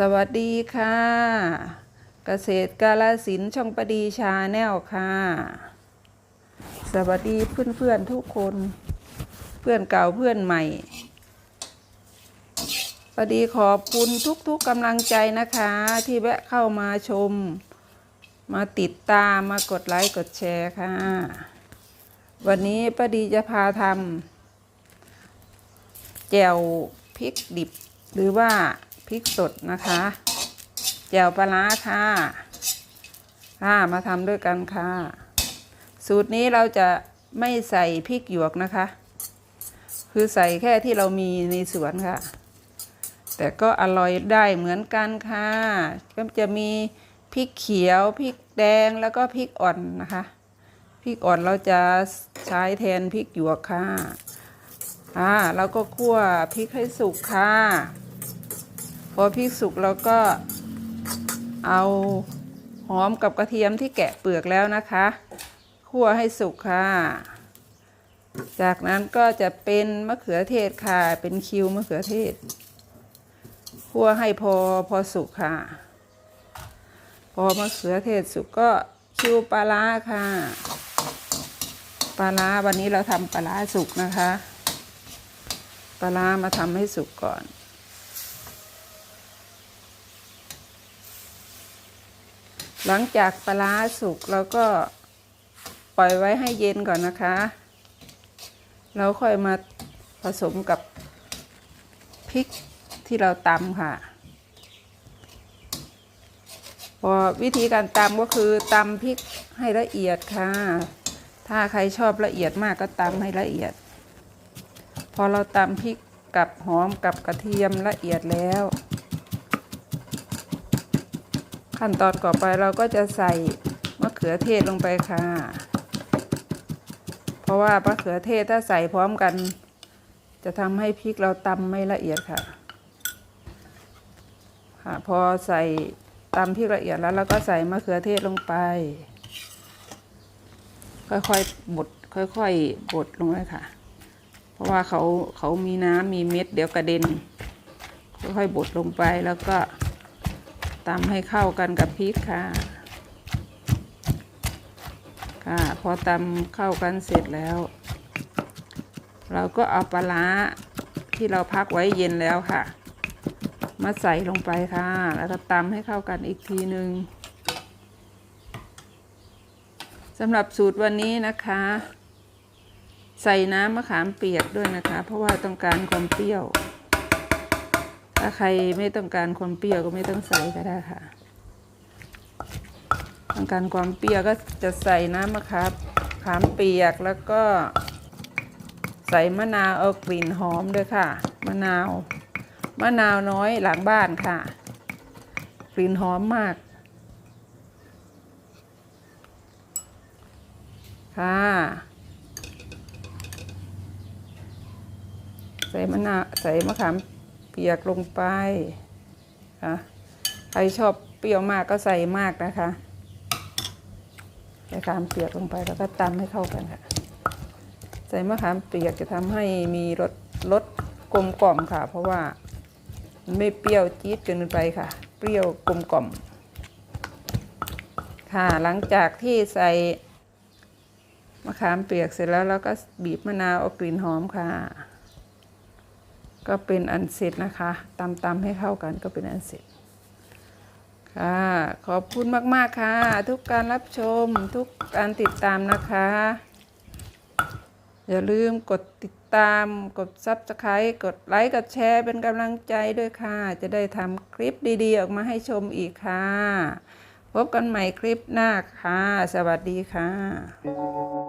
สวัสดีค่ะ เกษตรกาลสินช่องประดีชาแนลค่ะ สวัสดีเพื่อนเพื่อนๆทุกคน เพื่อนเก่าเพื่อนใหม่ประดีขอบคุณทุกๆกำลังใจนะคะ ที่แวะเข้ามาชม มาติดตามมากดไลค์กดแชร์ค่ะ วันนี้ประดีจะพาทำแจ่วพริกดิบหรือว่า พริกสดนะคะ แจ่วปลาร้าค่ะค่ะมาทำด้วยกันค่ะ สูตรนี้เราจะไม่ใส่พริกหยวกนะคะ คือใส่แค่ที่เรามีในสวนค่ะ แต่ก็อร่อยได้เหมือนกันค่ะ ก็จะมีพริกเขียวพริกแดงแล้วก็พริกอ่อนนะคะพริกอ่อนเราจะใช้แทนพริกหยวกค่ะอ่าเราก็คั่วพริกให้สุกค่ะ พอพริกสุกเราก็เอาหอมกับกระเทียมที่แกะเปลือกแล้วนะคะคั่วให้สุกค่ะ จากนั้นก็จะเป็นมะเขือเทศค่ะ เป็นคิวมะเขือเทศคั่วให้พอพอสุกค่ะ พอมะเขือเทศสุกก็คิวปลาร้าค่ะปลาร้าวันนี้เราทำปลาร้าสุกนะคะ ปลาร้ามาทำให้สุกก่อน หลังจากปลาสุกเราก็ปล่อยไว้ให้เย็นก่อนนะคะ เราค่อยมาผสมกับพริกที่เราตำค่ะ พอวิธีการตำก็คือตำพริกให้ละเอียดค่ะ ถ้าใครชอบละเอียดมากก็ตำให้ละเอียด พอเราตำพริกกับหอมกับกระเทียมละเอียดแล้ว ขั้นตอนต่อไปเราก็จะใส่มะเขือเทศลงไปค่ะ เพราะว่ามะเขือเทศถ้าใส่พร้อมกัน จะทำให้พริกเราตำไม่ละเอียดค่ะค่ะพอใส่ตำพริกละเอียดแล้วเราก็ใส่มะเขือเทศลงไป ค่อยๆบดค่อยๆบดลงไปค่ะ เพราะว่าเขาเขามีน้ำมีเม็ดเดี๋ยวกระเด็น ค่อยๆบดลงไปแล้วก็ ตำให้เข้ากันกับพริกค่ะ ค่ะ พอตำเข้ากันเสร็จแล้ว เราก็เอาปลาร้าที่เราพักไว้เย็นแล้วค่ะ มาใส่ลงไปค่ะ แล้วก็ตำให้เข้ากันอีกทีหนึ่งสำหรับสูตรวันนี้นะคะ ใส่น้ำมะขามเปียกด้วยนะคะ เพราะว่าต้องการความเปรี้ยว ถ้าใครไม่ต้องการความเปรี้ยวก็ไม่ต้องใส่ก็ได้ค่ะ ต้องการความเปรี้ยวก็จะใส่น้ำมะขามขามเปียกแล้วก็ใส่มะนาวเอากลิ่นหอมด้วยค่ะ มะนาว มะนาวน้อยหลังบ้านค่ะ กลิ่นหอมมาก ค่ะใส่มะนาวใส่มะขาม เปียกลงไปค่ะใครชอบเปรี้ยวมากก็ใส่มากนะคะใส่ขามเปียกลงไปแล้วก็ตำให้เข้ากันค่ะ ใส่มะขามเปียกจะทำให้มีรสรสกลมกล่อมค่ะ เพราะว่ามันไม่เปรี้ยวจี๊ดเกินไปค่ะ เปรี้ยวกลมกล่อม ค่ะหลังจากที่ใส่มะขามเปียกเสร็จแล้วเราก็บีบมะนาวเอากลิ่นหอมค่ะ ก็เป็นอันเสร็จนะคะตำตำให้เข้ากันก็เป็นอันเสร็จค่ะขอบคุณมาก ๆ ค่ะ ทุกการรับชมทุกการติดตามนะคะ อย่าลืมกดติดตามกดซับสไครต์กดไลค์กดแชร์เป็นกำลังใจด้วยค่ะ จะได้ทำคลิปดี ๆ ออกมาให้ชมอีกค่ะ พบกันใหม่คลิปหน้าค่ะ สวัสดีค่ะ